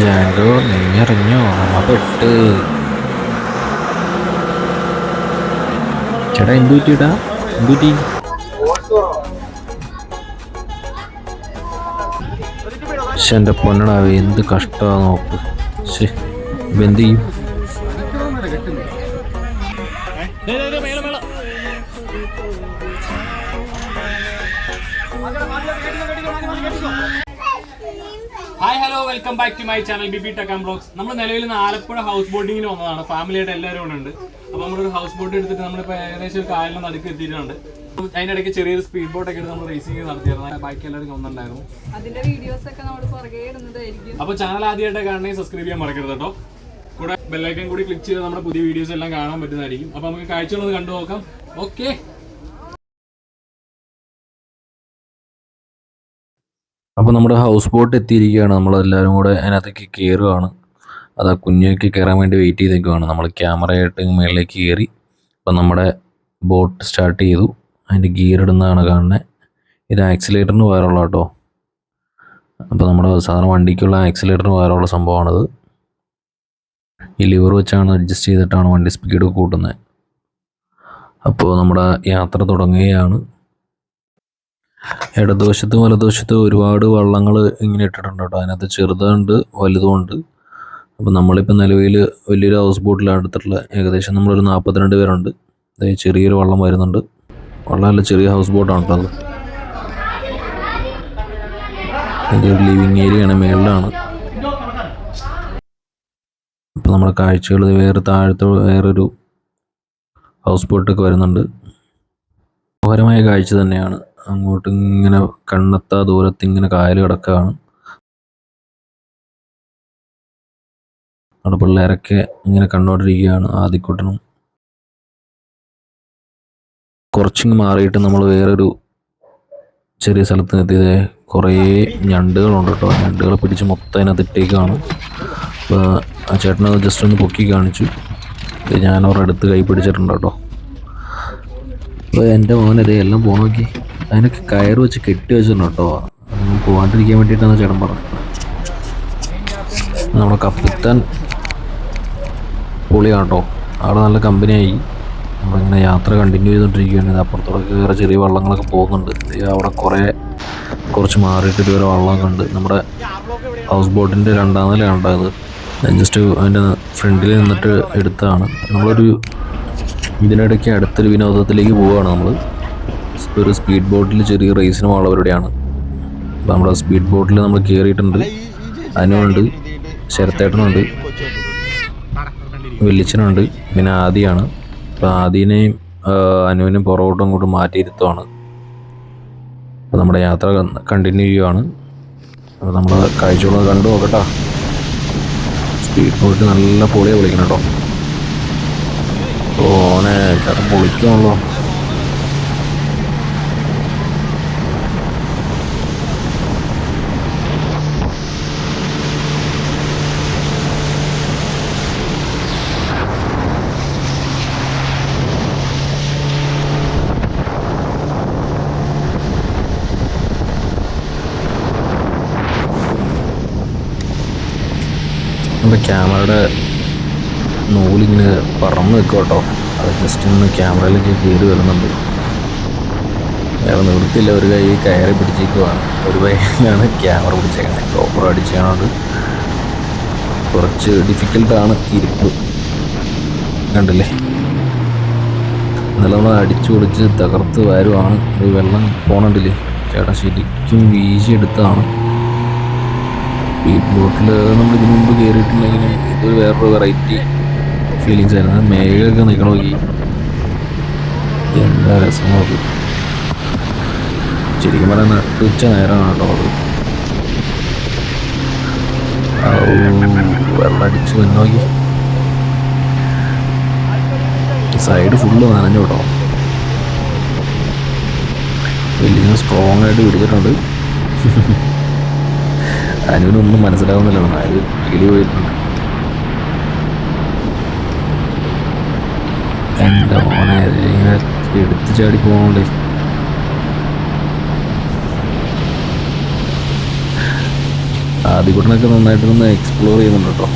ജാങ്കോ നെഞ്ഞറിഞ്ഞോ പെട്ട്. ചേട്ടാ എന്തു പറ്റിയിട്ടാ പക്ഷെ എന്റെ പൊന്നടാവേ എന്ത് കഷ്ടമാ നോക്ക്. ശേ ഇപ്പം എന്ത് ചെയ്യും? Back to my channel BB tech and blogs നമ്മൾ നിലവിൽ നിന്ന് ആലപ്പുഴ ഹൗസ് ബോട്ടിങ്ങിന് വന്നതാണ്. ഫാമിലിയായിട്ട് എല്ലാവരും കൂടെ ഉണ്ട്. അപ്പോൾ നമ്മളൊരു ഹൗസ് ബോട്ട് എടുത്തിട്ട് നമ്മളിപ്പോൾ ഏകദേശം ഒരു കായലിന് നടുക്ക് എത്തിയിട്ടുണ്ട്. അതിന്റെ ഇടയ്ക്ക് ചെറിയൊരു സ്പീഡ് ബോട്ടൊക്കെ എടുത്ത് നമ്മൾ റേസിംഗ് നടത്തിയിരുന്നു. ബാക്കി എല്ലാവരും വന്നിട്ടുണ്ടായിരുന്നു. അതിന്റെ വീഡിയോസ് ഒക്കെ നമ്മൾ പുറകെ ഇടുന്നതായിരിക്കും. അപ്പോൾ ചാനൽ ആദ്യമായിട്ട് കാണണമെങ്കിൽ സബ്സ്ക്രൈബ് ചെയ്യാൻ മറക്കരുത് കേട്ടോ. കൂടെ ബെല്ലൈക്കൻ കൂടി ക്ലിക്ക് ചെയ്ത് നമ്മുടെ പുതിയ വീഡിയോസ് എല്ലാം കാണാൻ പറ്റുന്നതായിരിക്കും. അപ്പോൾ നമുക്ക് കാഴ്ചകളൊന്ന് കണ്ടു നോക്കാം ഓക്കെ അപ്പോൾ നമ്മുടെ ഹൗസ് ബോട്ട് എത്തിയിരിക്കുകയാണ്. നമ്മളെല്ലാവരും കൂടെ അതിനകത്തേക്ക് കയറുകയാണ് അത് ആ കുഞ്ഞൊക്കെ കയറാൻ വേണ്ടി വെയിറ്റ് ചെയ്ത് നിൽക്കുകയാണ് നമ്മൾ ക്യാമറയായിട്ട് മേളിലേക്ക് കയറി അപ്പം നമ്മുടെ ബോട്ട് സ്റ്റാർട്ട് ചെയ്തു. അതിന്റെ ഗിയർ ഇടുന്നതാണ് കാണുന്നത് ഇത് ആക്സിലേറ്ററിന് വയറുള്ള കേട്ടോ. അപ്പോൾ നമ്മുടെ സാധാരണ വണ്ടിക്കുള്ള ആക്സിലേറ്ററിന് വയറുള്ള സംഭവമാണിത്. ഈ ലിവർ വെച്ചാണ് അഡ്ജസ്റ്റ് ചെയ്തിട്ടാണ് വണ്ടി സ്പീഡ് കൂട്ടുന്നത് അപ്പോൾ നമ്മുടെ യാത്ര തുടങ്ങുകയാണ്. ഇടതുവശത്തും വലതുവശത്തും ഒരുപാട് വള്ളങ്ങൾ ഇങ്ങനെ ഇട്ടിട്ടുണ്ട് കേട്ടോ. അതിനകത്ത് ചെറുതുണ്ട് വലുതുമുണ്ട്. അപ്പോൾ നമ്മളിപ്പോൾ നിലവിൽ വലിയൊരു ഹൗസ് ബോട്ടിലാണ് എടുത്തിട്ടുള്ളത് ഏകദേശം നമ്മളൊരു നാൽപ്പത്തിരണ്ട് പേരുണ്ട്. ചെറിയൊരു വള്ളം വരുന്നുണ്ട്. വള്ളമല്ല ചെറിയ ഹൗസ് ബോട്ടാണ് കേട്ടോ അത്. ഒരു ലിവിങ് ഏരിയയാണ് മേളിലാണ്. അപ്പോൾ നമ്മുടെ കാഴ്ചകൾ വേറെ താഴത്തെ വേറൊരു ഹൗസ് ബോട്ടൊക്കെ വരുന്നുണ്ട്. മനോഹരമായ കാഴ്ച തന്നെയാണ്. അങ്ങോട്ട് ഇങ്ങനെ കണ്ണെത്താ ദൂരത്ത് ഇങ്ങനെ കായൽ കിടക്കുകയാണ് അവിടെ പിള്ളേരൊക്കെ ഇങ്ങനെ കണ്ടോണ്ടിരിക്കുകയാണ് ആദിക്കുട്ടനും. കുറച്ചിങ്ങ് മാറിയിട്ട് നമ്മൾ വേറൊരു ചെറിയ സ്ഥലത്ത് എത്തിയത് കുറേ ഞണ്ടുകളുണ്ട് കേട്ടോ. ഞണ്ടുകളെ പിടിച്ച് മൊത്തം അതിനകത്ത് ഇട്ടേക്കാണ് അപ്പോൾ ആ ചേട്ടനത് ജസ്റ്റ് ഒന്ന് പൊക്കി കാണിച്ചു. ഞാൻ അവരുടെ അടുത്ത് കൈ പിടിച്ചിട്ടുണ്ട് കേട്ടോ. അപ്പോൾ എന്റെ മോനതേ എല്ലാം പോകാൻ നോക്കി അതിനൊക്കെ കയറ് വെച്ച് കെട്ടി വെച്ചിട്ടുണ്ട് കേട്ടോ. അത് പോകാണ്ടിരിക്കാൻ വേണ്ടിയിട്ടാണ് ചേട്ടൻ പറഞ്ഞത്. നമ്മുടെ കപ്പിത്താൻ പൊളിയാണ് കേട്ടോ. അവിടെ നല്ല കമ്പനിയായി. നമ്മളിങ്ങനെ യാത്ര കണ്ടിന്യൂ ചെയ്തുകൊണ്ടിരിക്കുകയാണ്. അപ്പുറത്തോടൊക്കെ വേറെ ചെറിയ വള്ളങ്ങളൊക്കെ പോകുന്നുണ്ട്. അവിടെ കുറേ കുറച്ച് മാറിയിട്ട് ഇതുവരെ വള്ളമൊക്കെ ഉണ്ട്. നമ്മുടെ ഹൗസ് ബോട്ടിന്റെ രണ്ടാം നിലയാണ് ഉണ്ടായത് ജസ്റ്റ് അതിന്റെ ഫ്രണ്ടിൽ നിന്നിട്ട് എടുത്തതാണ്. നമ്മളൊരു ഇതിനിടയ്ക്ക് അടുത്തൊരു വിനോദത്തിലേക്ക് പോവുകയാണ് നമ്മൾ ഒരു സ്പീഡ് ബോട്ടിൽ ചെറിയ റേസിന് പരിപാടിയാണ് അപ്പോൾ നമ്മുടെ സ്പീഡ് ബോട്ടിൽ നമ്മൾ കയറിയിട്ടുണ്ട് അനുണ്ട് ശരത്തേട്ടനുണ്ട് വെല്ലിച്ചനുണ്ട് പിന്നെ ആദിയാണ്. അപ്പോൾ ആദിനെയും അനുവിനെയും പുറകോട്ടും അങ്ങോട്ടും മാറ്റിയിരുത്തുവാണ്. അപ്പോൾ നമ്മുടെ യാത്ര കണ്ടിന്യൂ ചെയ്യുവാണ്. അപ്പോൾ നമ്മൾ കാഴ്ചകളൊക്കെ കണ്ടു നോക്കട്ടോ. സ്പീഡ് ബോട്ട് നല്ല പൊളിയാണ് വിളിക്കണം കേട്ടോ. ഓനെ ചേട്ടൻ പൊളിക്കുമല്ലോ നമ്മുടെ ക്യാമറയുടെ നൂലിങ്ങനെ പറന്ന് നിൽക്കും കേട്ടോ അത് ജസ്റ്റ് ഒന്ന് ക്യാമറയിലേക്ക് കയറി വരുന്നുണ്ട്. വേറെ നിവൃത്തിയില്ല. ഒരു കൈ കയറി പിടിച്ചേക്കുവാണ് ഒരു കൈയിലാണ് ക്യാമറ പിടിച്ചേക്കുന്നത്. ടോപ്പർ അടിച്ചതുകൊണ്ട് കുറച്ച് ഡിഫിക്കൽട്ടാണ് ഇരിപ്പ്. കണ്ടില്ലേ? എന്നാലും നമ്മൾ അടിച്ചു പൊളിച്ച് തകർത്ത് വരുവാണ്. ഈ വെള്ളം പോകണുണ്ടല്ലേ ചേട്ടാ ശരിക്കും വീശിയെടുത്താണ് ബോട്ടിൽ നമ്മൾ ഇതിനു മുമ്പ് കയറിയിട്ടുണ്ടെങ്കിലും ഇത് വേറൊരു വെറൈറ്റി ഫീലിങ്സ് ആയിരുന്നു. മേഘമൊക്കെ നിൽക്കണ നോക്കി എന്താ രസം നോക്കി. ശരിക്കും പറയാൻ നട്ടുച്ച നേരമാണ് കേട്ടോ അത്. വെള്ളം അടിച്ച് വന്നോക്കി. സൈഡ് ഫുള്ള് നനഞ്ഞു കേട്ടോ. വലിയ സ്ട്രോങ് ആയിട്ട് പിടിച്ചിട്ടുണ്ട്. അനുവിനൊന്നും മനസ്സിലാവുന്നില്ല. അത് അകലി പോയിട്ടുണ്ട്. എന്റെ ഓണെ ഇങ്ങനെ എടുത്ത് ചാടി പോകണ്ടേ ആദ്യകൂട്ടനൊക്കെ നന്നായിട്ടൊന്ന് എക്സ്പ്ലോർ ചെയ്യുന്നുണ്ട് കേട്ടോ.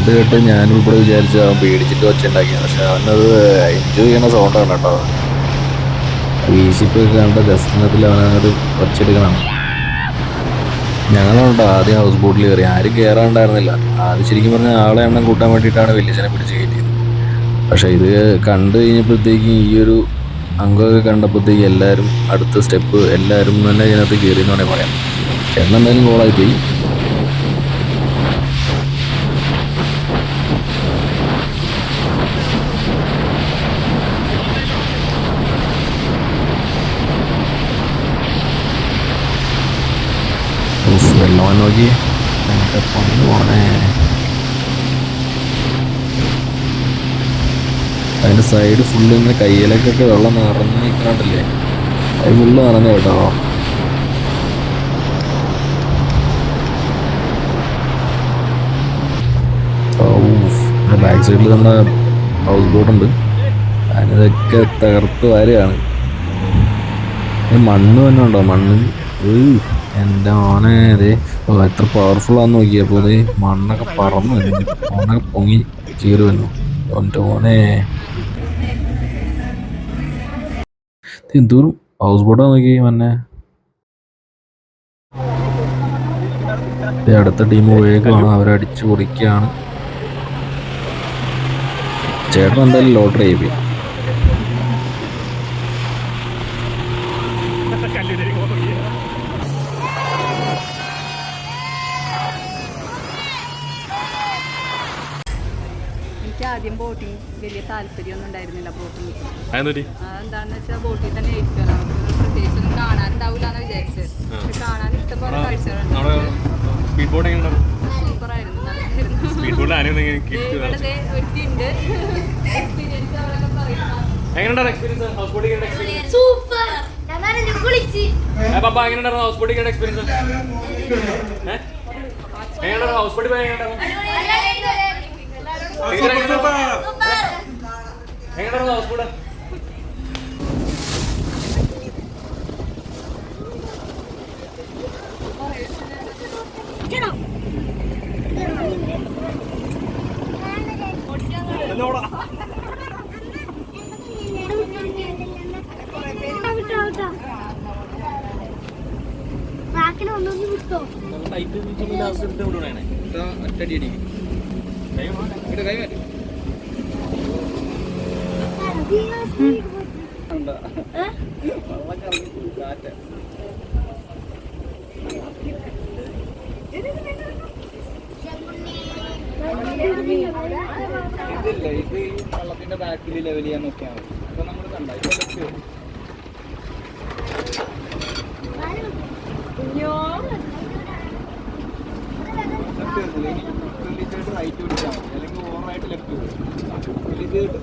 സൗണ്ട് കേട്ട് ഞാനും ഇവിടെ വിചാരിച്ച അവൻ പേടിച്ചിട്ട് ഒച്ച ഉണ്ടാക്കിയാണ് പക്ഷെ അവനത് എൻജോയ് ചെയ്യണ സൗണ്ടാണ് കേട്ടോ. വീശിപ്പ് കണ്ട ദർശനത്തിൽ അവനത് വച്ചെടുക്കണം ഞങ്ങളുണ്ട് ആദ്യം ഹൗസ് ബോട്ടിൽ കയറി. ആരും കയറാണ്ടായിരുന്നില്ല ആദ്യം ശരിക്കും പറഞ്ഞാൽ ആളെ എണ്ണം കൂട്ടാൻ വേണ്ടിയിട്ടാണ് വലിയച്ഛനെ പിടിച്ച് കയറ്റിയത്. പക്ഷെ ഇത് കണ്ടു കഴിഞ്ഞപ്പോഴത്തേക്കും ഈ ഒരു അംഗമൊക്കെ കണ്ടപ്പോഴത്തേക്ക് എല്ലാവരും അടുത്ത സ്റ്റെപ്പ് എല്ലാവരും തന്നെ ഇതിനകത്ത് കയറി എന്ന് വേണമെങ്കിൽ പറയാം. ചേട്ടൻ എന്തായാലും കോളായി വെള്ളം നോക്കി എന്റെ പൊന്നു പോണേ അതിന്റെ സൈഡ് ഫുള്ള് ഇങ്ങനെ കയ്യിലേക്കൊക്കെ വെള്ളം നിറഞ്ഞ് നിൽക്കണണ്ടല്ലേ അത് ഫുള്ള് നിറഞ്ഞ കേട്ടോ. ബാക്ക് സൈഡിൽ നമ്മുടെ ഹൗസ് ബോട്ട് ഉണ്ട്. അതിനൊക്കെ തകർത്ത് വാരുകയാണ്. മണ്ണ് തന്നെ ഉണ്ടോ മണ്ണ് ഏയ്, എന്റെ മോനെ അതെ എത്ര പവർഫുൾ ആണെന്ന് നോക്കിയപ്പോൾ ഇത് മണ്ണൊക്കെ പറന്നു മണ്ണൊക്കെ പൊങ്ങി കീറി വന്നു എന്റെ മോനെ. എന്തോറും ഹൗസ് ബോട്ടാ നോക്കി മന്നെ. അടുത്ത ടീം ഉപയോഗിക്കുകയാണ് അവരടിച്ചു പൊളിക്കുകയാണ് ചേട്ടൻ എന്തായാലും ലോട്ടറി ചെയ്യിപ്പി വലിയ താല്പര്യമൊന്നും ഉണ്ടായിരുന്നില്ല ബോട്ടിങ് അതെന്തൊരു അതെന്താണെന്ന് വെച്ചാൽ ബോട്ടിൽ തന്നെ ഇരിക്കണം പ്രത്യേകിച്ചൊന്നും കാണാനുണ്ടാവില്ല എന്ന് വിചാരിച്ചത്. പക്ഷെ കാണാൻ ഇഷ്ടംപോലെ നമ്മുടെ കാഴ്ചകളുണ്ട് സൂപ്പറായിരുന്നു ബോട്ടിൽ ഇവിടെ ദേ ഒരുത്തിയുണ്ട് എക്സ്പീരിയൻസ് അവരൊക്കെ പറയുന്നത് എങ്ങനെയുണ്ടായിരുന്നു experience house boating experience super. ഞാൻ നനഞ്ഞു കുളിച്ച് പപ്പ എങ്ങനെയുണ്ടായിരുന്നു ഹൗസ് ബോട്ടിംഗ് എക്സ്പീരിയൻസ് എങ്ങനെയുണ്ടായിരുന്നു ഹൗസ് ബോട്ടിംഗ് എങ്ങനെയുണ്ടായിരുന്നു? എങ്ങനെയുണ്ടായിരുന്നു ഹൗസ് ബോട്ട് ബാക്കിൽ ഒന്നൊന്ന് വിട്ടോ ഇതില്ല ഇത് ഈ വള്ളത്തിന്റെ ബാക്കിൽ ലെവൽ ചെയ്യാൻ നോക്കിയാണ് അപ്പൊ നമ്മൾ കണ്ട ഇപ്പൊ ലെഫ്റ്റ് വരും. ലെഫ്റ്റ് വരുന്നില്ല ഇനി തുള്ളിച്ചായിട്ട് റൈറ്റ് പിടിച്ചാൽ മതി അല്ലെങ്കിൽ ഓവറായിട്ട് ലെഫ്റ്റ് വരും തുള്ളിച്ചായിട്ട്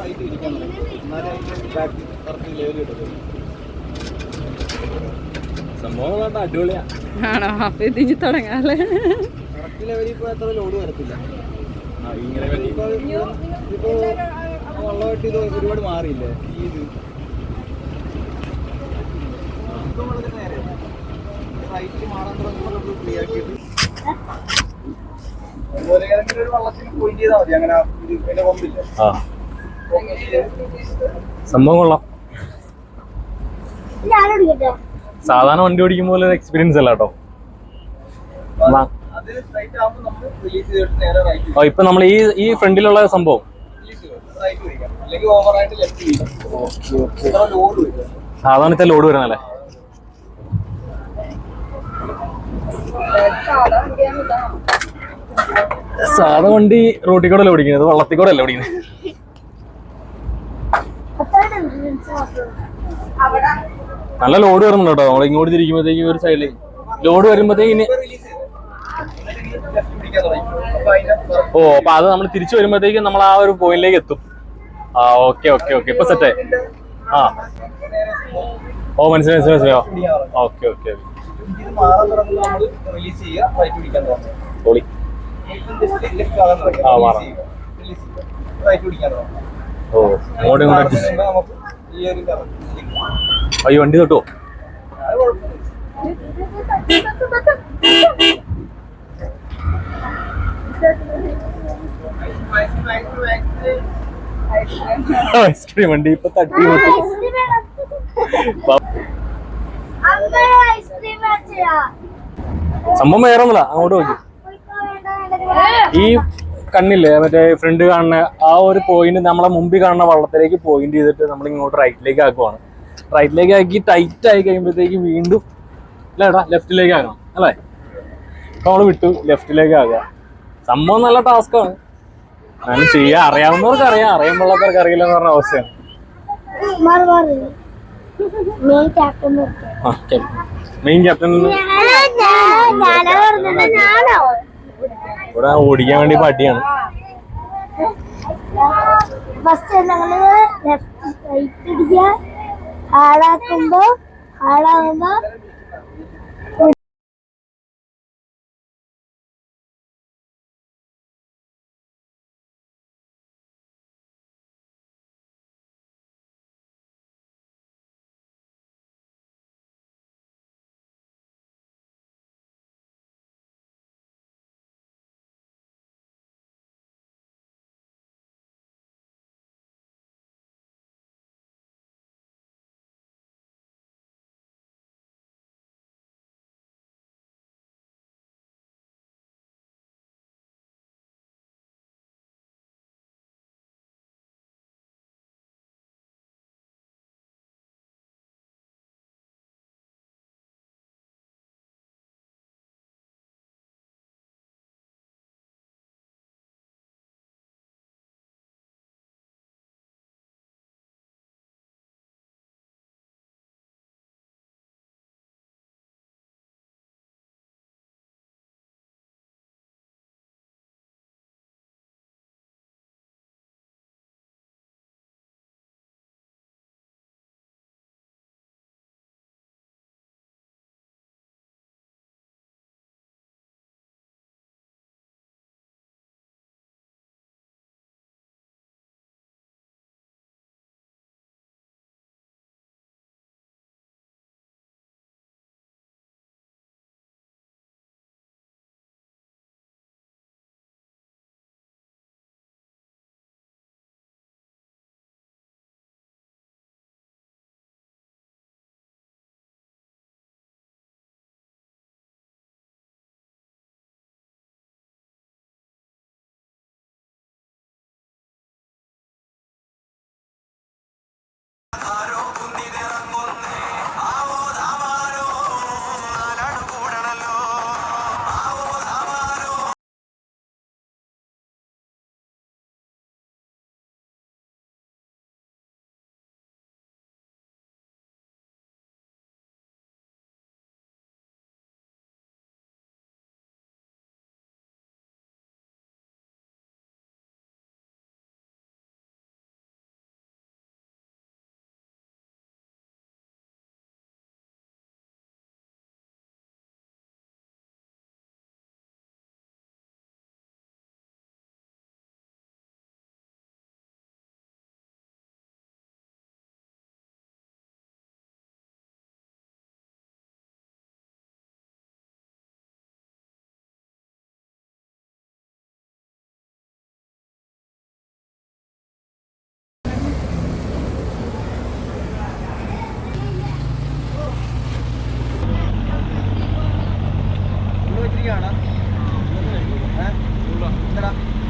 റൈറ്റ് പിടിക്കാൻ മതി എന്നാലും അതിന്റെ ബാക്ക് കറക്റ്റ് ലെവൽ കിട്ടും സംഭവം കേട്ടോ അടിപൊളിയാ ആണോ? അപ്പൊ ഇത് ഇനി തുടങ്ങാല്ലേ? ഒരുപാട് മാറിയില്ലേ ഒരു വള്ളത്തിന് പോയിന്റ് ചെയ്താൽ മതി അങ്ങനെ സംഭവം കൊള്ളാം ഞാനോട് കേട്ടോ സാധാരണ വണ്ടി ഓടിക്കുമ്പോൾ പോലെ എക്സ്പീരിയൻസ് അല്ല കേട്ടോ സ്ട്രൈറ്റ് ആകുമ്പോൾ നമ്മൾ റിലീസ് ചെയ്തിട്ട് നേരെ റൈറ്റ് ഓ ഇപ്പൊ നമ്മൾ ഈ ഈ ഫ്രണ്ടിലുള്ള സംഭവം? റിലീസ് ചെയ്തിട്ട് റൈറ്റ് പിടിക്കാം അല്ലെങ്കിൽ ലെഫ്റ്റ് പിടിക്കാം ഇത്ര ലോഡ് വരും. സാധാരണ ലോഡ് വരുന്നല്ലേ? സാധാ വണ്ടി റോട്ടിൽ കൂടെ അല്ല ഓടിക്കുന്നത്? വള്ളത്തിൽ കൂടെ അല്ല ഓടിക്കുന്നത്? നല്ല ലോഡ് വരുന്നുണ്ട്? കേട്ടോ നമ്മൾ ഇങ്ങോട്ട് തിരിക്കുമ്പോഴത്തേക്ക് ഒരു സൈഡിൽ ലോഡ് വരുമ്പോഴത്തേക്ക് ഓ അപ്പൊ അത് നമ്മൾ തിരിച്ചു വരുമ്പോഴത്തേക്ക് നമ്മൾ ആ ഒരു പോയിന്റിലേക്ക് എത്തും. ആ ഓക്കെ ഓക്കെ ഓക്കെ ഇപ്പൊ സെറ്റ് ആ. ഓ മനസ്സിലായി മനസ്സിലായി മനസ്സിലായോ. ഓക്കെ ഓക്കെ ആ, മാറാം. ഓ അങ്ങോട്ടും ഇങ്ങോട്ടും. അയ്യോ വണ്ടി തൊട്ടോ ഐസ്ക്രീം വണ്ടി ഇപ്പൊ തട്ടി സംഭവം വേറെ ഒന്നുമില്ല. അങ്ങോട്ട് നോക്കി. ഈ കണ്ണില്ലേ മറ്റേ ഫ്രണ്ട് കാണുന്ന ആ ഒരു പോയിന്റ് നമ്മളെ മുമ്പിൽ കാണുന്ന വള്ളത്തിലേക്ക് പോയിന്റ് ചെയ്തിട്ട് നമ്മൾ ഇങ്ങോട്ട് റൈറ്റിലേക്ക് ആക്കുവാണ്. റൈറ്റിലേക്ക് ആക്കി ടൈറ്റ് ആയി കഴിയുമ്പോഴത്തേക്ക് വീണ്ടും അല്ലേടാ ലെഫ്റ്റിലേക്ക് ആകാം അല്ലേ? നമ്മൾ വിട്ടു ലെഫ്റ്റിലേക്ക് ആകുക. സംഭവം നല്ല ടാസ്ക്കാണ് എന്നാലും ചെയ്യാ അറിയാവുന്നവർക്ക് അറിയാം അറിയാമുള്ളവർക്ക് അറിയില്ല എന്ന് പറഞ്ഞ അവസ്ഥയാണ്. മെയിൻ ക്യാപ്റ്റൻ ഇവിടെ ഓടിക്കാൻ വേണ്ടി പട്ടിയാണ് ഫസ്റ്റ് ഞങ്ങൾ ലെഫ്റ്റ് റൈറ്റ് ഇടിക്കുക. ഹാളാക്കുമ്പോ ഹാളാകുമ്പോ Hah? Dulu. lá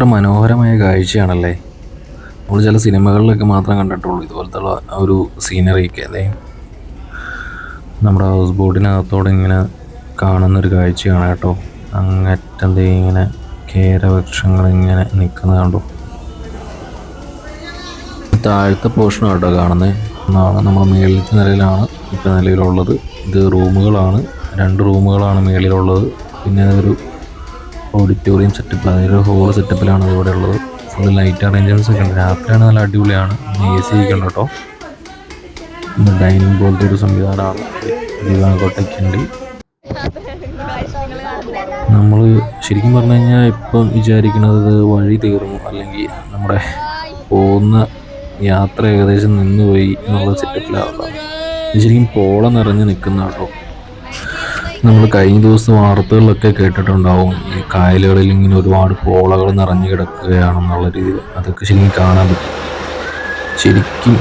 എത്ര മനോഹരമായ കാഴ്ചയാണല്ലേ? നമ്മൾ ചില സിനിമകളിലൊക്കെ മാത്രം കണ്ടിട്ടുള്ളൂ. ഇതുപോലത്തുള്ള ഒരു സീനറിയൊക്കെ അല്ലേ? നമ്മുടെ ഹൗസ് ബോട്ടിനകത്തോടെ ഇങ്ങനെ കാണുന്നൊരു കാഴ്ചയാണ് കേട്ടോ. അങ്ങറ്റം ദേ ഇങ്ങനെ കേരവൃക്ഷങ്ങൾ ഇങ്ങനെ നിൽക്കുന്നത് കണ്ടു. താഴത്തെ പോർഷനാണ് കേട്ടോ കാണുന്നത് എന്നാണ് നമ്മൾ മേളിലത്തെ നിലയിലാണ് ഇപ്പോൾ നിലയിലുള്ളത്. ഇത് റൂമുകളാണ് രണ്ട് റൂമുകളാണ് മേളിലുള്ളത്. പിന്നെ ഒരു ഓഡിറ്റോറിയം സെറ്റപ്പ് അതായത് ഹോൾ സെറ്റപ്പിലാണ് ഇവിടെ ഉള്ളത്. ഫുൾ ലൈറ്റ് അറേഞ്ച്മെന്റ്സ് ഒക്കെ ഉണ്ട് രാത്രിയാണ് നല്ല അടിപൊളിയാണ്. എ സി ഒക്കെ ഉണ്ട് കേട്ടോ ഡൈനിങ് പോലത്തെ ഒരു സംവിധാനമാണ്. ദിവാങ്കോട്ടയ്ക്കുണ്ട് നമ്മൾ ശരിക്കും പറഞ്ഞു കഴിഞ്ഞാൽ ഇപ്പം വിചാരിക്കുന്നത് വഴി തീർന്നു. അല്ലെങ്കിൽ നമ്മുടെ പോകുന്ന യാത്ര ഏകദേശം നിന്നുപോയി എന്നുള്ള സെറ്റപ്പിലാണ് ശരിക്കും പോള നിറഞ്ഞ് നിൽക്കുന്ന കേട്ടോ. നമ്മൾ കഴിഞ്ഞ ദിവസം വാർത്തകളിലൊക്കെ കേട്ടിട്ടുണ്ടാവും. ഈ കായലുകളിൽ ഇങ്ങനെ ഒരുപാട് പോളകൾ നിറഞ്ഞു കിടക്കുകയാണെന്നുള്ള രീതിയിൽ. അതൊക്കെ ശരിക്കും കാണാൻ പറ്റും. ശരിക്കും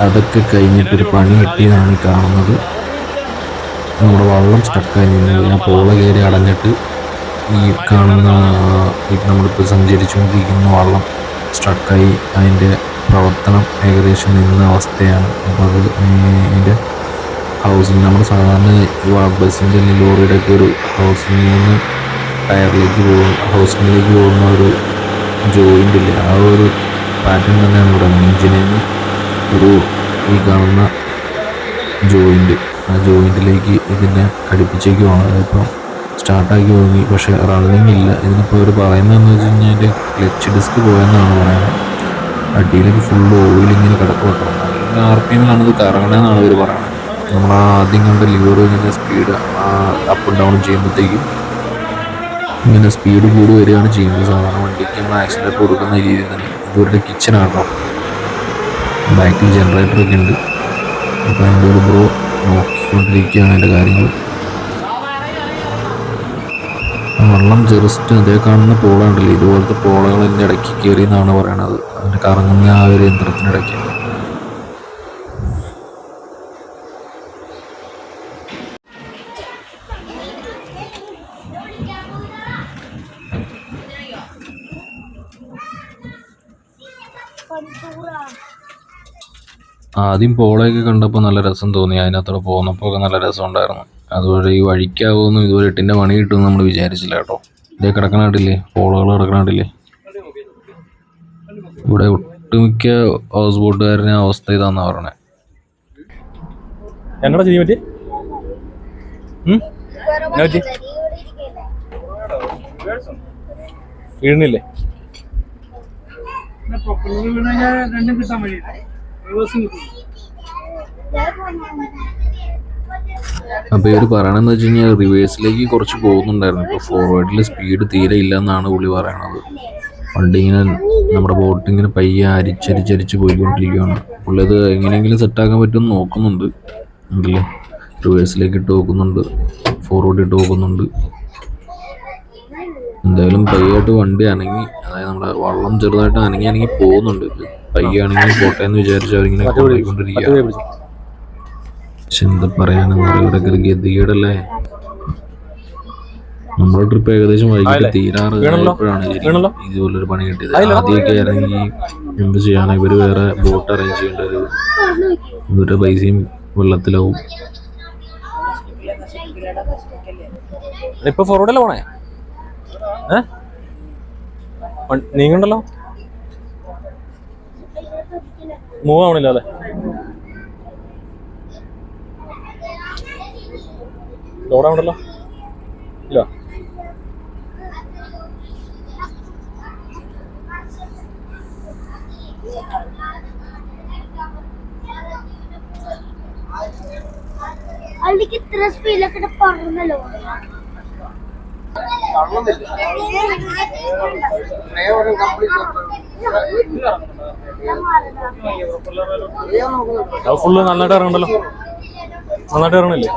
അതൊക്കെ കഴിഞ്ഞിട്ടൊരു പണി കിട്ടിയതാണ് ഈ കാണുന്നത്. നമ്മുടെ വള്ളം സ്റ്റക്കായി നിന്ന്. ആ പോള കയറി അടഞ്ഞിട്ട് ഈ കാണുന്ന നമ്മളിപ്പോൾ സഞ്ചരിച്ചുകൊണ്ടിരിക്കുന്ന വള്ളം സ്റ്റക്കായി അതിന്റെ പ്രവർത്തനം ഏകദേശം നിന്ന അവസ്ഥയാണ്. അപ്പോൾ അത് അതിന്റെ ഹൗസിങ് നമ്മൾ സാധാരണ ബസ്സിന്റെ അല്ലെങ്കിൽ ലോറിയുടെ ഒക്കെ ഒരു ഹൗസിങ്ങിൽ നിന്ന് ടയറിലേക്ക് പോകും ഹൗസിങ്ങിലേക്ക് പോകുന്ന ഒരു ജോയിന്റ് ഇല്ലേ? ആ ഒരു പാറ്റേൺ തന്നെയാണ് ഇവിടെ എഞ്ചിനിൽ ഒരു ഈ കാണുന്ന ജോയിന്റ് ആ ജോയിന്റിലേക്ക് ഇതിനെ ഘടിപ്പിച്ചേക്കുവാണ്. അതിപ്പോൾ സ്റ്റാർട്ടാക്കി തുടങ്ങി. പക്ഷേ റണ്ണിങ് ഇല്ല. ഇതിനിപ്പോൾ അവർ പറയുന്നതെന്ന് വെച്ച് കഴിഞ്ഞാൽ അതിന്റെ ക്ലച്ച് ഡിസ്ക് പോയെന്നാണ് പറയുന്നത്. അടിയിലേക്ക് ഫുള്ള് ഓയിൽ ഇങ്ങനെ കിടക്കും കേട്ടോ നല്ല ആർ പി എമ്മിലാണ് ഇത് കറങ്ങണമെന്നാണ് ഇവർ പറയുന്നത്. നമ്മൾ ആദ്യം കണ്ട ലിവർ ഇങ്ങനെ സ്പീഡ് അപ്പ് ഡൗൺ ചെയ്യുമ്പോഴത്തേക്കും ഇങ്ങനെ സ്പീഡ് കൂടി വരികയാണ് ചെയ്യുന്നത്. സാധാരണ വണ്ടിക്ക് നമ്മൾ ആക്സിഡന്റ് കൊടുക്കുന്ന രീതിയിൽ തന്നെ. ഇവരുടെ കിച്ചനാണോ ബാക്കിൽ ജനറേറ്റർ ഒക്കെ ഉണ്ട്. അപ്പോൾ അതിന്റെ ഒരു ബ്രോ നോക്കിക്കൊണ്ടിരിക്കുകയാണ് അതിന്റെ കാര്യങ്ങൾ. വെള്ളം ജസ്റ്റ് അതേ കാണുന്ന പോളുണ്ടല്ലോ ഇതുപോലത്തെ പോളകൾ എന്റെ ഇടയ്ക്ക് കയറി എന്നാണ് പറയണത്. അതിന്റെ കറങ്ങുന്ന ആ ഒരു യന്ത്രത്തിനിടയ്ക്ക് ആദ്യം പോളയൊക്കെ കണ്ടപ്പോൾ നല്ല രസം തോന്നി. അതിനകത്തോടെ പോകുന്നപ്പോൾ ഒക്കെ നല്ല രസം ഉണ്ടായിരുന്നു അതുപോലെ ഈ വഴിക്കാവുമെന്നും ഇതുവരെ എട്ടിന്റെ പണി കിട്ടുമെന്ന് നമ്മൾ വിചാരിച്ചില്ല കേട്ടോ. ഇതേ കിടക്കണാട്ടില്ലേ പോളകൾ കിടക്കണാട്ടില്ലേ ഇവിടെ ഒട്ടുമിക്ക ഹൗസ് ബോട്ടുകാരനെ അവസ്ഥ ഇതാന്നാ പറഞ്ഞത് എന്നടാ ചെയ്യാൻ പറ്റി? പറ്റി വീഴുന്നില്ലേ? അപ്പോൾ ഇവർ പറയണമെന്ന് വെച്ച് കഴിഞ്ഞാൽ റിവേഴ്സിലേക്ക് കുറച്ച് പോകുന്നുണ്ടായിരുന്നു. ഇപ്പോൾ ഫോർവേഡിൽ സ്പീഡ് തീരെ ഇല്ല എന്നാണ് പുള്ളി പറയണത്. വണ്ടി ഇങ്ങനെ നമ്മുടെ ബോട്ട് ഇങ്ങനെ പയ്യെ അരിച്ചരിച്ചരിച്ച് പോയിക്കൊണ്ടിരിക്കുകയാണ് പുള്ളി അത് എങ്ങനെയെങ്കിലും സെറ്റാക്കാൻ പറ്റുമെന്ന് നോക്കുന്നുണ്ട്. ഉണ്ടല്ലേ? റിവേഴ്സിലേക്ക് ഇട്ട് നോക്കുന്നുണ്ട്. ഫോർവേഡ് ഇട്ട് നോക്കുന്നുണ്ട്. എന്തായാലും പയ്യായിട്ട് വണ്ടി അനങ്ങി. അതായത് നമ്മുടെ വള്ളം ചെറുതായിട്ട് അനങ്ങി അനങ്ങി പോകുന്നുണ്ട് പയ്യെ അനങ്ങി പോട്ടെ എന്ന് വിചാരിച്ച് അവരിങ്ങനെ പക്ഷെ എന്താ പറയാനെന്ന് ഇവിടെ ഗതികേടല്ലേ? നമ്മുടെ ട്രിപ്പ് ഏകദേശം വൈകിട്ട് തീരാറ് ആണ് ആയപ്പോഴാണ്? ഇതുപോലൊരു പണി കിട്ടിയത്. ആദ്യമൊക്കെ ഇറങ്ങി എന്ത് ചെയ്യാൻ ഇവർ വേറെ ബോട്ട് അറേഞ്ച് ചെയ്യേണ്ട ഒരു ഇവരുടെ പൈസയും വെള്ളത്തിലാവും. ഇപ്പൊ ഫോർവേഡല്ലേ പോണേ? ഏ? നീങ്ങണ്ടല്ലോ? മൂവ് ആവണില്ല അല്ലേ ലോഡാവണ്ടല്ലോ ഇല്ല. അതിലേക്ക് ഇത്ര സ്പീഡിലൊക്കെ പറഞ്ഞല്ലോ അത് ഫുള്ള് നന്നായിട്ട് ഇറങ്ങണ്ടല്ലോ? നന്നായിട്ട് ഇറങ്ങണില്ലേ?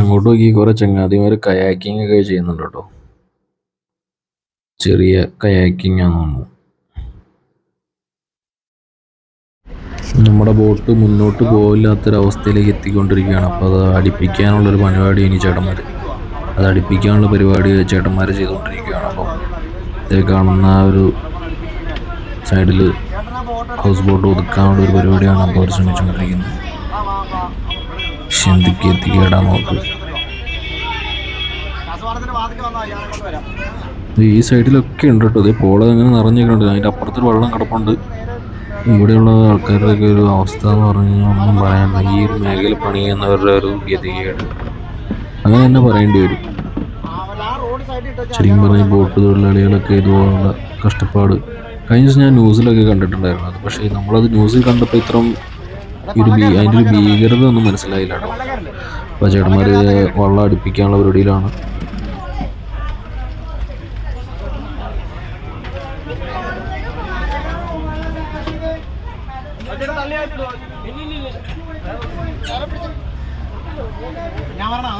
അങ്ങോട്ട് നോക്കി കുറെ ചങ്ങാതിമാര് കയാക്കിംഗ് ഒക്കെ ചെയ്യുന്നുണ്ട് കേട്ടോ. ചെറിയ കയാക്കിംഗ് ആണെന്ന് നമ്മുടെ ബോട്ട് മുന്നോട്ട് പോകില്ലാത്തൊരവസ്ഥയിലേക്ക് എത്തിക്കൊണ്ടിരിക്കുകയാണ്. അപ്പോൾ അത് അടിപ്പിക്കാനുള്ളൊരു പരിപാടി ഇനി ചേട്ടന്മാർ അത് അടുപ്പിക്കാനുള്ള പരിപാടി ചേട്ടന്മാർ ചെയ്തുകൊണ്ടിരിക്കുകയാണ്. അപ്പം ഇതേ കാണുന്ന ഒരു സൈഡിൽ ഹൗസ് ബോട്ട് ഒതുക്കാനുള്ള ഒരു പരിപാടിയാണ് അപ്പോൾ അവർ ശ്രമിച്ചുകൊണ്ടിരിക്കുന്നത്. പക്ഷെ എന്തൊക്കെ എത്തിക്കേടാ നോക്ക് ഈ സൈഡിലൊക്കെ ഉണ്ട് കേട്ടോ. ഇത് പോള ഇങ്ങനെ നിറഞ്ഞിട്ടുണ്ട് അതിന്റെ അപ്പുറത്തൊരു വെള്ളം കിടപ്പുണ്ട്. ഇവിടെയുള്ള ആൾക്കാരുടെയൊക്കെ ഒരു അവസ്ഥ എന്ന് പറഞ്ഞു കഴിഞ്ഞാൽ ഒന്നും പറയാനില്ല ഈ മേഖല പണിയുന്നവരുടെ ഒരു ഗതികേട്. അങ്ങനെ തന്നെ പറയേണ്ടി വരും. ശരിക്കും പറഞ്ഞാൽ ബോട്ട് തൊഴിലാളികളൊക്കെ ഇതുപോലുള്ള കഷ്ടപ്പാട്. കഴിഞ്ഞ ദിവസം ഞാൻ ന്യൂസിലൊക്കെ കണ്ടിട്ടുണ്ടായിരുന്നു അത്. പക്ഷേ നമ്മളത് ന്യൂസിൽ കണ്ടപ്പോൾ ഇത്രയും ഒരു ഭീ അതിന്റെ ഒരു ഭീകരത ഒന്നും മനസ്സിലായില്ല അപ്പോൾ ചേട്ടന്മാർ വള്ളം അടുപ്പിക്കാനുള്ള പരിപാടിയിലാണ്. ഞാൻ പറഞ്ഞാ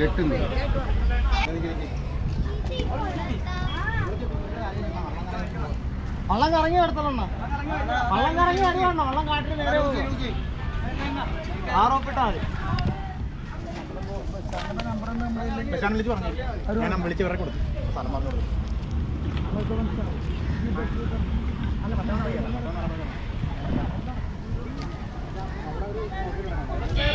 കെട്ടുന്നു? വള്ളം കറങ്ങി എടുത്തോളണ്ണ വള്ളം കറങ്ങി അടിയണ്ട വള്ളം കാട്ടിൽ നേരെ ആറോപ്പിട്ടാ മതി. വിളിച്ച് പറഞ്ഞു ഞാൻ വിളിച്ച് ഇവരെ കൊടുത്തു സ്ഥലം പറഞ്ഞു കൊടുത്തു ഏ,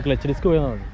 ക്ലച്ച് ഡിസ്ക് പോയാൽ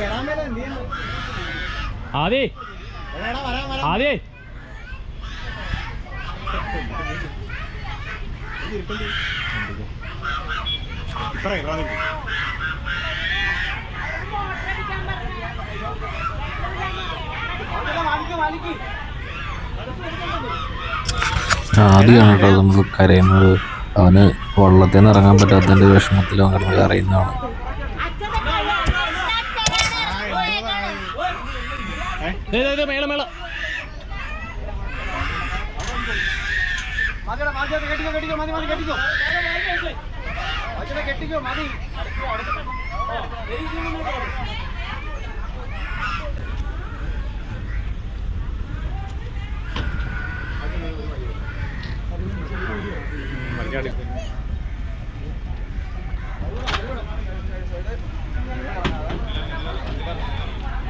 വരാൻ മേലെ എന്ത് ചെയ്യുന്നു ആദ്യേ എടാ വരാൻ വരാൻ ആദ്യേ ഇത്ര ഇറാൻ ആദ്യമാണ് കേട്ടോ നമ്മൾ കരയുന്നത് അവന് വള്ളത്തിൽ നിന്ന് ഇറങ്ങാൻ പറ്റാത്തതിന്റെ വിഷമത്തിൽ അവൻ കിടന്ന് കരയുന്നതാണ് കെട്ടിക്കോ മതി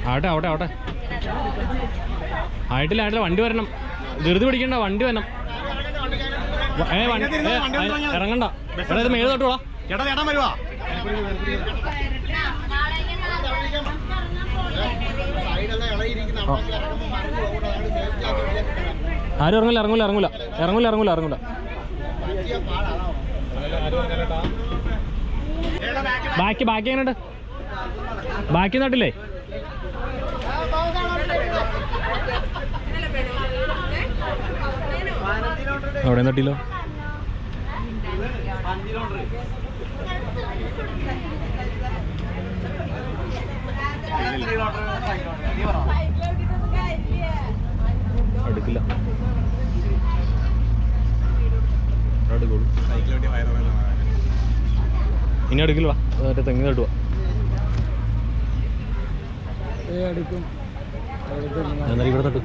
ആവട്ടെ ആവട്ടെ ആവട്ടെ ആയിട്ടില്ല ആയിട്ടില്ല വണ്ടി വരണം. ധൃതി പിടിക്കണ്ട വണ്ടി വരണം. വ- ഏ വണ്ടി ഇറങ്ങണ്ട. ഇവിടെ ഇത് മേൽ തൊട്ടുവാ ചേട്ടാ വരുവാ. അവിടെ. ആരും ഇറങ്ങില്ല ഇറങ്ങൂല ഇറങ്ങൂല. ഇറങ്ങൂല ഇറങ്ങൂല ഇറങ്ങൂല. ബാക്കി ബാക്കി എങ്ങനെയുണ്ട്? ബാക്കി നട്ടില്ലേ അവിടെ നട്ടില്ലോ എടുക്കില്ല ഇനി അടുക്കിൽ വാ. മറ്റേ തെങ്ങ് കേട്ടുവാ എന്നാലും ഇവിടെ തട്ടു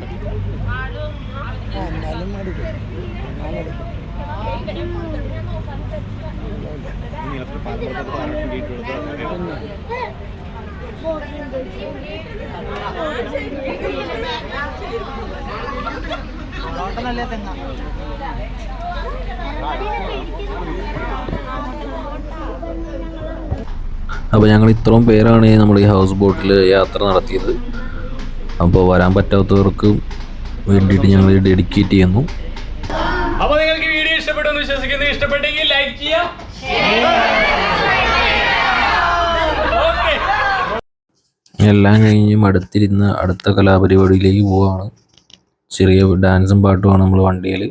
അപ്പോൾ ഞങ്ങൾ ഇത്രയും പേരാണ് നമ്മൾ ഈ ഹൗസ് ബോട്ടിൽ യാത്ര നടത്തിയത്. അപ്പോൾ വരാൻ പറ്റാത്തവർക്ക് വേണ്ടിയിട്ട് ഞങ്ങൾ ഡെഡിക്കേറ്റ് ചെയ്യുന്നു. അപ്പോൾ നിങ്ങൾക്ക് വീഡിയോ ഇഷ്ടപ്പെട്ടെന്ന് വിശ്വസിക്കുന്നു. ഇഷ്ടപ്പെട്ടെങ്കിൽ ലൈക്ക് ചെയ്യാം. ഓക്കെ. എല്ലാം കഴിഞ്ഞും അടുത്തിരുന്ന് അടുത്ത കലാപരിപാടിയിലേക്ക് പോവാണ്. ചെറിയ ഡാൻസും പാട്ടുമാണ് നമ്മൾ വണ്ടിയിൽ